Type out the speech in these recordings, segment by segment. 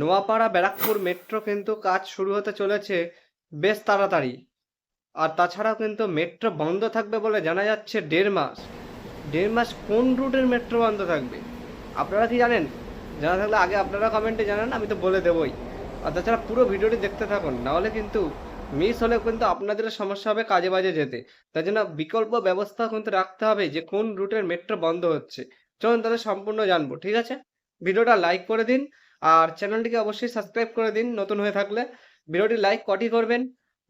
Noapara Barrackpore metro কিন্তু কাজ শুরু হতে চলেছে বেশ তাড়াতাড়ি। আর তাছাড়াও কিন্তু মেট্রো বন্ধ থাকবে বলে জানা যাচ্ছে দেড় মাস। দেড় মাস কোন রুটের মেট্রো বন্ধ থাকবে? আপনারা কি জানেন? জানা থাকলে আগে আপনারা কমেন্টে জানান, আমি তো বলে দেবই। আর তাছাড়া পুরো ভিডিওটি দেখতে থাকুন, নাহলে কিন্তু মিস হলে কিন্তু আপনাদের সমস্যা হবে কাজে বাজে যেতে। তার জন্য বিকল্প ব্যবস্থা কিন্তু রাখতে হবে যে কোন রুটের মেট্রো বন্ধ হচ্ছে। চলুন তাহলে সম্পূর্ণ জানব, ঠিক আছে? ভিডিওটা লাইক করে দিন আর চ্যানেলটিকে অবশ্যই সাবস্ক্রাইব করে দিন, নতুন হয়ে থাকলে। ভিডিওটি লাইক কটি করবেন?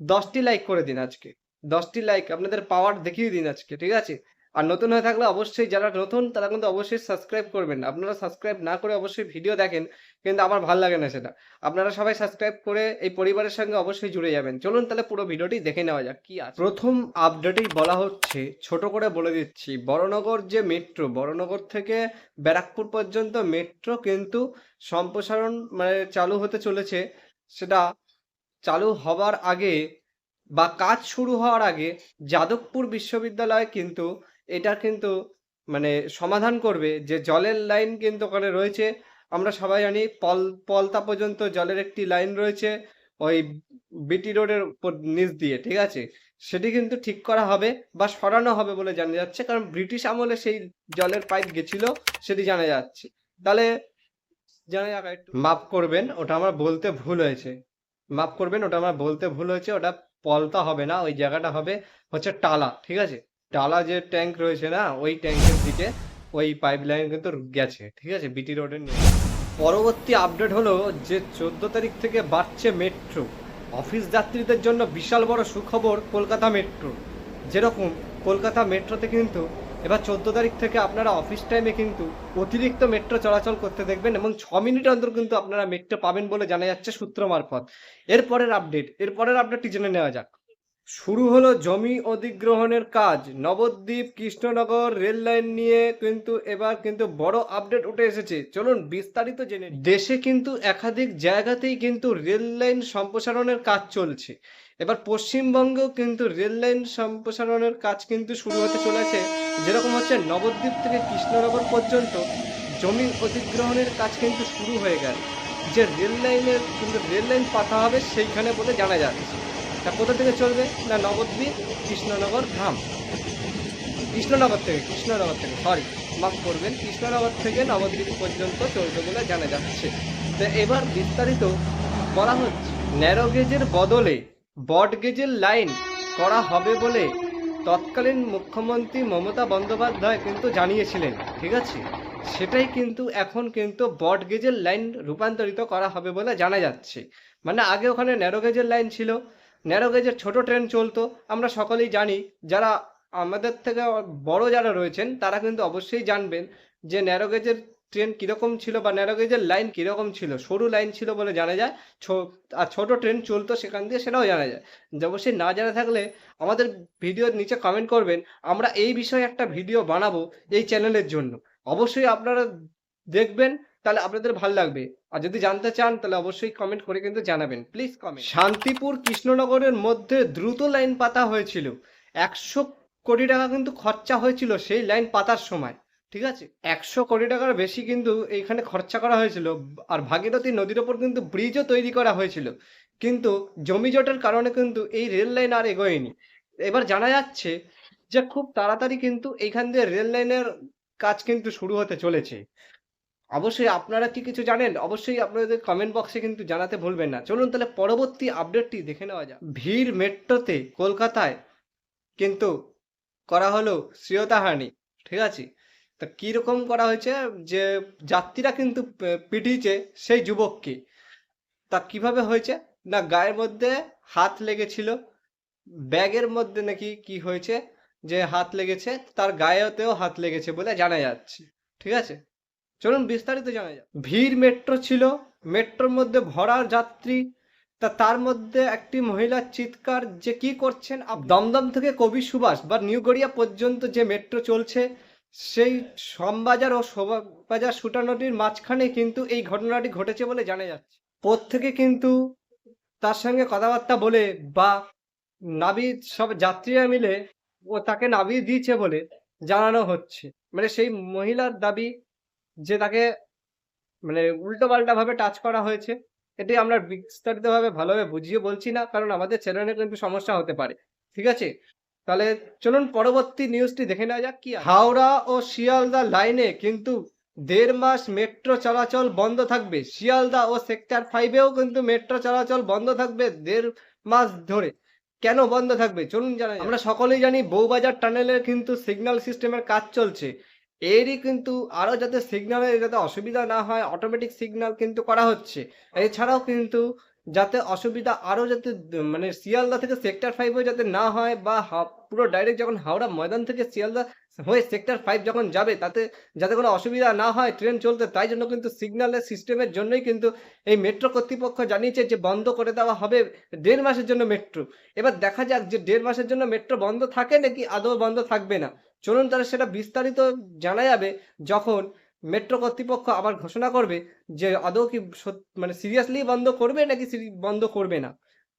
দশটি লাইক করে দিন আজকে। দশটি লাইক আপনাদের পাওয়ার দেখিয়ে দিন আজকে, ঠিক আছে? আর নতুন হয়ে থাকলে অবশ্যই যারা নতুন, তারা কিন্তু অবশ্যই সাবস্ক্রাইব করবেন। আপনারা সাবস্ক্রাইব না করে অবশ্যই ভিডিও দেখেন, কিন্তু আমার ভালো লাগে না সেটা। আপনারা সবাই সাবস্ক্রাইব করে এই পরিবারের সঙ্গে অবশ্যই জুড়ে যাবেন। চলুন তাহলে পুরো ভিডিওটি দেখে নেওয়া যাক, কি আছে। প্রথম আপডেটেই বলা হচ্ছে, ছোট করে বলে দিচ্ছি, বড়নগর যে মেট্রো বড়নগর থেকে ব্যারাকপুর পর্যন্ত মেট্রো কিন্তু সম্প্রসারণ মানে চালু হতে চলেছে। সেটা চালু হবার আগে বা কাজ শুরু হওয়ার আগে যাদবপুর বিশ্ববিদ্যালয় কিন্তু এটা কিন্তু মানে সমাধান করবে যে জলের লাইন কিন্তু ওখানে রয়েছে। আমরা সবাই জানি পল, পলতা পর্যন্ত জলের একটি লাইন রয়েছে ওই বিটি রোডের নিচ দিয়ে, ঠিক আছে? সেটি কিন্তু ঠিক করা হবে বা সরানো হবে বলে জানা যাচ্ছে, কারণ ব্রিটিশ আমলে সেই জলের পাইপ গেছিল সেটি জানা যাচ্ছে। তাহলে জানা যাক একটু মাফ করবেন, ওটা আমার বলতে ভুল হয়েছে। মাফ করবেন, ওটা আমার বলতে ভুল হয়েছে, ওটা পলতা হবে না, ওই জায়গাটা হবে হচ্ছে টালা, ঠিক আছে? টালা যে ট্যাঙ্ক রয়েছে না, ওই ট্যাঙ্কের দিকে ওই পাইপ লাইন কিন্তু গেছে, ঠিক আছে? বিটি রোডের নিয়ে পরবর্তী আপডেট হলো যে চোদ্দ তারিখ থেকে বাড়ছে মেট্রো অফিস যাত্রীদের জন্য বিশাল বড় সুখবর কলকাতা মেট্রো যেরকম কলকাতা মেট্রোতে কিন্তু এবার চোদ্দ তারিখ থেকে আপনারা অফিস টাইমে কিন্তু অতিরিক্ত মেট্রো চলাচল করতে দেখবেন এবং ছ মিনিট অন্তর কিন্তু আপনারা মেট্রো পাবেন বলে জানা যাচ্ছে সূত্র মারফত। এরপরের আপডেট এরপরের আপডেটটি জেনে নেওয়া যাক। শুরু হলো জমি অধিগ্রহণের কাজ। নবদ্বীপ কৃষ্ণনগর রেল লাইন নিয়ে কিন্তু এবার কিন্তু বড় আপডেট উঠে এসেছে। চলুন বিস্তারিত জেনে দেশে কিন্তু একাধিক জায়গাতেই কিন্তু রেল লাইন সম্প্রসারণের কাজ চলছে। এবার পশ্চিমবঙ্গেও কিন্তু রেল লাইন সম্প্রসারণের কাজ কিন্তু শুরু হতে চলেছে। যেরকম হচ্ছে নবদ্বীপ থেকে কৃষ্ণনগর পর্যন্ত জমি অধিগ্রহণের কাজ কিন্তু শুরু হয়ে গেল। যে রেল লাইনের কিন্তু রেল লাইন পাতা হবে সেইখানে বলে জানা যাচ্ছে। তা কোথা থেকে চলবে? না, নবদ্বীপ, কৃষ্ণনগর, ধাম। কৃষ্ণনগর থেকে কৃষ্ণনগর থেকে সরি মাফ করবেন। কৃষ্ণনগর থেকে নবদ্বীপ পর্যন্ত চলবে বলে জানা যাচ্ছে। তো এবার বিস্তারিত বলা হচ্ছে, ন্যারো গেজের বদলে বট গেজের লাইন করা হবে বলে তৎকালীন মুখ্যমন্ত্রী মমতা বন্দ্যোপাধ্যায় কিন্তু জানিয়েছিলেন, ঠিক আছে? সেটাই কিন্তু এখন কিন্তু বট গেজের লাইন রূপান্তরিত করা হবে বলে জানা যাচ্ছে। মানে আগে ওখানে ন্যারো গেজের লাইন ছিল ন্যারো গেজের ছোট ট্রেন চলতো। আমরা সকলেই জানি, যারা আমাদের থেকে বড় যারা রয়েছেন, তারা কিন্তু অবশ্যই জানবেন যে ন্যারো গেজের ট্রেন কীরকম ছিল বা ন্যারো গেজের লাইন কীরকম ছিল। সরু লাইন ছিল বলে জানা যায় আর ছোট ট্রেন চলতো সেখান দিয়ে সেটাও জানা যায়। অবশ্যই না জানা থাকলে আমাদের ভিডিওর নিচে কমেন্ট করবেন, আমরা এই বিষয়ে একটা ভিডিও বানাবো এই চ্যানেলের জন্য। অবশ্যই আপনারা দেখবেন তাহলে আপনাদের ভালো লাগবে। আর যদি জানতে চান তাহলে অবশ্যই কমেন্ট করে কিন্তু জানাবেন। প্লিজ কমেন্ট শান্তিপুর কৃষ্ণনগরের মধ্যে দ্রুত লাইন পাতা হয়েছিল। একশো কোটি টাকা কিন্তু খরচা হয়েছিল সেই লাইন পাতার সময় ঠিক আছে? একশো কোটি টাকার বেশি কিন্তু এইখানে খরচা করা হয়েছিল আর ভাগীরথী নদীর ওপর কিন্তু ব্রিজও তৈরি করা হয়েছিল। কিন্তু জমি জটের কারণে কিন্তু এই রেল লাইন আর এগোয়নি। এবার জানা যাচ্ছে যে খুব তাড়াতাড়ি কিন্তু এইখান দিয়ে রেল লাইনের কাজ কিন্তু শুরু হতে চলেছে। অবশ্যই আপনারা কি কিছু জানেন? অবশ্যই আপনাদের কমেন্ট বক্সে কিন্তু জানাতে ভুলবেন না। চলুন তাহলে পরবর্তী আপডেটটি দেখে নেওয়া যাক। ভিড় মেট্রোতে কলকাতায় কিন্তু করা হলো শ্রীয়তাহানি ঠিক আছে? তা কীরকম করা হয়েছে যে, যাত্রীরা কিন্তু পিটিয়েছে সেই যুবককে। তা কীভাবে হয়েছে? না গায়ের মধ্যে হাত লেগেছিল? ব্যাগের মধ্যে নাকি কি হয়েছে? যে হাত লেগেছে, তার গায়েতেও হাত লেগেছে বলে জানা যাচ্ছে, ঠিক আছে? চলুন বিস্তারিত জানা যাক। ভিড় মেট্রো ছিল, মেট্রোর মধ্যে ভরা যাত্রী, তা তার মধ্যে একটি মহিলার চিৎকার যে কি করছেন দমদম থেকে কবি সুভাষ বা নিউ গড়িয়া পর্যন্ত যে মেট্রো চলছে, সেই শ্রমবাজার ও শোভাবাজার সুটানটির মাঝখানে কিন্তু এই ঘটনাটি ঘটেছে বলে জানা যাচ্ছে। প্রত্যেকে কিন্তু তার সঙ্গে কথাবার্তা বলে বা নাবি সব যাত্রীরা মিলে ও তাকে নাবিয়ে দিয়েছে বলে জানানো হচ্ছে। মানে সেই মহিলার দাবি যে তাকে মানে উল্টো পাল্টা ভাবে টাচ করা হয়েছে, এটি আমরা বিস্তারিতভাবে ভালোভাবে বুঝিয়ে বলছি না, কারণ আমাদের চ্যানেলে কিন্তু সমস্যা হতে পারে। ঠিক আছে? তাহলে চলুন পরবর্তী নিউজটি দেখে নেওয়া যাক, কি হাওড়া ও শিয়ালদা লাইনে কিন্তু দেড় মাস মেট্রো চলাচল বন্ধ থাকবে। শিয়ালদা ও সেক্টর ফাইভেও কিন্তু মেট্রো চলাচল বন্ধ থাকবে দেড় মাস ধরে। কেন বন্ধ থাকবে? চলুন জানা আমরা সকলেই জানি বউবাজার টানেলের কিন্তু সিগন্যাল সিস্টেমের কাজ চলছে। এরই কিন্তু আরও যাতে সিগন্যালের যাতে অসুবিধা না হয় অটোমেটিক সিগনাল কিন্তু করা হচ্ছে। এছাড়াও কিন্তু যাতে অসুবিধা আরও যাতে মানে শিয়ালদা থেকে সেক্টর ফাইভ হয়ে যাতে না হয় বা পুরো ডাইরেক্ট যখন হাওড়া ময়দান থেকে শিয়ালদা হয়ে সেক্টর ফাইভ যখন যাবে, তাতে যাতে কোনো অসুবিধা না হয় ট্রেন চলতে, তাই জন্য কিন্তু সিগন্যালের সিস্টেমের জন্যই কিন্তু এই মেট্রো কর্তৃপক্ষ জানিয়েছে যে বন্ধ করে দেওয়া হবে দেড় মাসের জন্য মেট্রো এবার দেখা যাক যে দেড় মাসের জন্য মেট্রো বন্ধ থাকে নাকি আদৌ বন্ধ থাকবে না। চলুন তাহলে সেটা বিস্তারিত জানা যাবে যখন মেট্রো কর্তৃপক্ষ আবার ঘোষণা করবে যে আদৌ কি মানে সিরিয়াসলি বন্ধ করবে নাকি বন্ধ করবে না?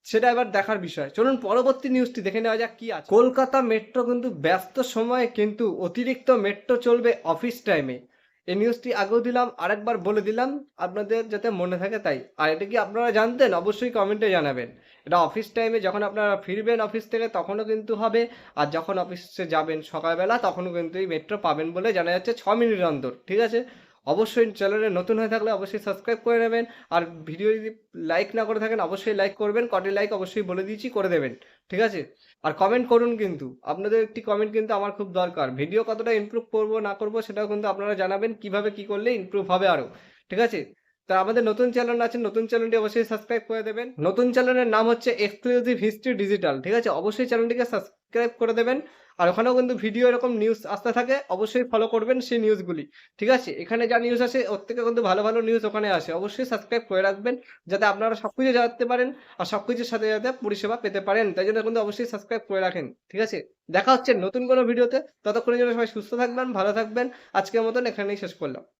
সেটা এবার দেখার বিষয়। চলুন পরবর্তী নিউজটি দেখে নেওয়া যাক কি আছে। কলকাতা মেট্রো কিন্তু ব্যস্ত সময়ে কিন্তু অতিরিক্ত মেট্রো চলবে অফিস টাইমে এই নিউজটি আগেও দিলাম, আরেকবার বলে দিলাম, আপনাদের যাতে মনে থাকে তাই। আর এটা কি আপনারা জানতেন? অবশ্যই কমেন্টে জানাবেন। এটা অফিস টাইমে যখন আপনারা ফিরবেন অফিস থেকে, তখনও কিন্তু হবে। আর যখন অফিসে যাবেন সকালবেলা, তখনও কিন্তু এই মেট্রো পাবেন বলে জানা যাচ্ছে ছ মিনিট অন্তর, ঠিক আছে? অবশ্যই চ্যানেলে নতুন হয়ে থাকলে অবশ্যই সাবস্ক্রাইব করে নেবেন। আর ভিডিও যদি লাইক না করে থাকেন, অবশ্যই লাইক করবেন। কটি লাইক অবশ্যই বলে দিয়েছি, করে দেবেন। ঠিক আছে? আর কমেন্ট করুন কিন্তু। আপনাদের একটি কমেন্ট কিন্তু আমার খুব দরকার। ভিডিও কতটা ইমপ্রুভ করব, না করব, সেটাও কিন্তু আপনারা জানাবেন। কীভাবে কি করলে ইমপ্রুভ হবে আরও ঠিক আছে? তা আমাদের নতুন চ্যানেল আছে, নতুন চ্যানেলটি অবশ্যই সাবস্ক্রাইব করে দেবেন। নতুন চ্যানেলের নাম হচ্ছে এক্সক্লুসিভ হিস্ট্রি ডিজিটাল ঠিক আছে? অবশ্যই চ্যানেলটিকে সাবস্ক্রাইব করে দেবেন। আর ওখানেও কিন্তু ভিডিও এরকম নিউজ আসতে থাকে, অবশ্যই ফলো করবেন সেই নিউজগুলি ঠিক আছে? এখানে যা নিউজ আসে, ওর থেকে কিন্তু ভালো ভালো নিউজ ওখানে আসে, অবশ্যই সাবস্ক্রাইব করে রাখবেন, যাতে আপনারা সব কিছু জানতে পারেন আর সব কিছুর সাথে যাতে পরিষেবা পেতে পারেন, তাই জন্য কিন্তু অবশ্যই সাবস্ক্রাইব করে রাখেন, ঠিক আছে? দেখা হচ্ছে নতুন কোনো ভিডিওতে ততক্ষণের জন্য সবাই সুস্থ থাকবেন, ভালো থাকবেন, আজকের মতন এখানেই শেষ করলাম।